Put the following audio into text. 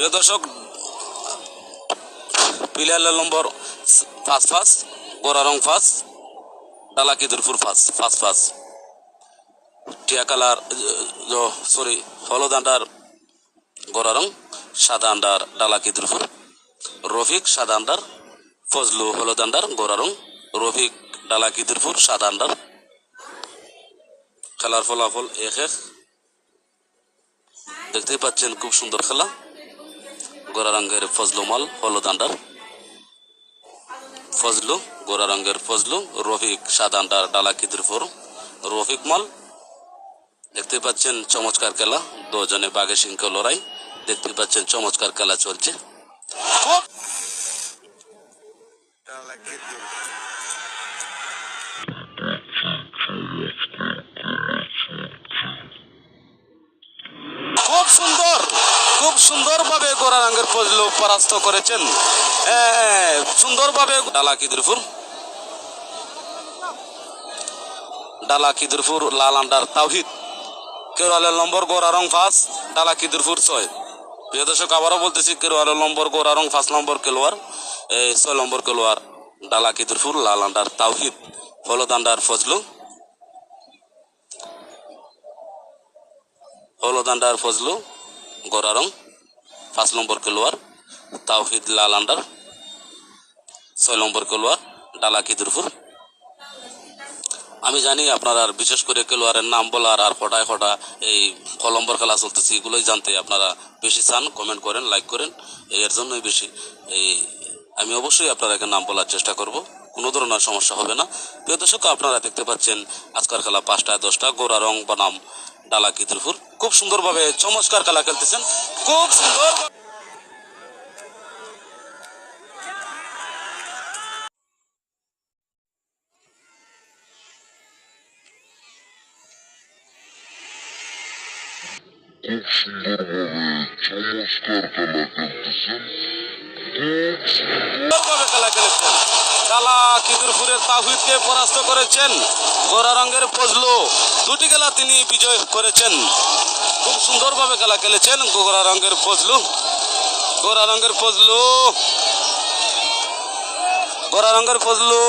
প্রিয় দর্শক, pillar number first first গোরারং ফার্স্ট ডালাকি দুরপুর ফার্স্ট ফার্স্ট টিয়া কালার সরি, হলুদ আন্ডার গোরারং সাদা আন্ডার ডালাকি দুরপুর। রফিক, সাদা আন্ডার ফজলু, হলুদ আন্ডার গোরারং রফিক, ডালাকি দুরপুর, সাদা আন্ডার। খেলার ফলাফল এক এক। দেখতেই পাচ্ছেন খুব সুন্দর খেলা। গোরা রঙের ফজলু মাল হলুদ আন্ডার ফজলু গোরা রঙের ফজলু, রফিক সাদা আন্ডার ডালা কিদ্রপুর রফিক মাল, দেখতে পাচ্ছেন চমৎকার খেলা, দুজনে বাঘে সিংহ লড়াই, দেখতে পাচ্ছেন চমৎকার খেলা চলছে। খুব সুন্দর সুন্দরভাবে গোরা রঙের ফজলু পরাস্ত করেছেন। সুন্দরভাবে ডালা কিদরপুর ডালা কিদরপুর লাল আন্ডার তাওহিদ। কেরোয়ালের নম্বর গোরা রং ফার্স্ট ডালা কিদরপুর ছয়। প্রিয় দর্শক, আবারও বলতেছি, কেরোয়ালের নম্বর গোরা রং ফার্স্ট নম্বর কেলোয়ার। এই ছয় নম্বর কেলোয়ার ডালা কিদরপুর লাল আন্ডার তাওহিদ হলুদ আন্ডার ফজলু। হলুদ আন্ডার ফজলু, গোরারং। পাঁচ নম্বর খেলোয়াড়, তাওহিদ লাল আন্ডার, ছয় নম্বর খেলোয়াড়, ডালা কিদুরপুর। আমি জানি আপনারা আর বিশেষ করে খেলোয়াড়ের নাম বলার আর হঠায় হঠা এই কলম্বর খেলা চলতেছে, এগুলোই জানতে আপনারা বেশি চান কমেন্ট করেন লাইক করেন, এর জন্যই বেশি। এই, আমি অবশ্যই আপনাদেরকে নাম বলার চেষ্টা করব, কোনো ধরনের সমস্যা হবে না। প্রিয় দর্শক, আপনারা দেখতে পাচ্ছেন আজকার খেলা পাঁচটায় দশটা গোরা রং বনাম, ডালা কিদুরপুর। খুব সুন্দরভাবে চমৎকার খেলা খেলতেছেন। খুব সুন্দর খুব সুন্দরভাবে চমৎকার খেলা খেলতেছেন। খুব সুন্দরভাবে খেলা খেলেছেন। ডালা কিদুরপুরের তাহিদকে পরাস্ত করেছেন। গোরা রঙের ফজলু। দুটি খেলা তিনি বিজয় করেছেন। সুন্দরভাবে খেলা খেলেছেন গোরা রঙের ফজলু গোরা রঙের ফজলু গোরা রঙের ফজলু।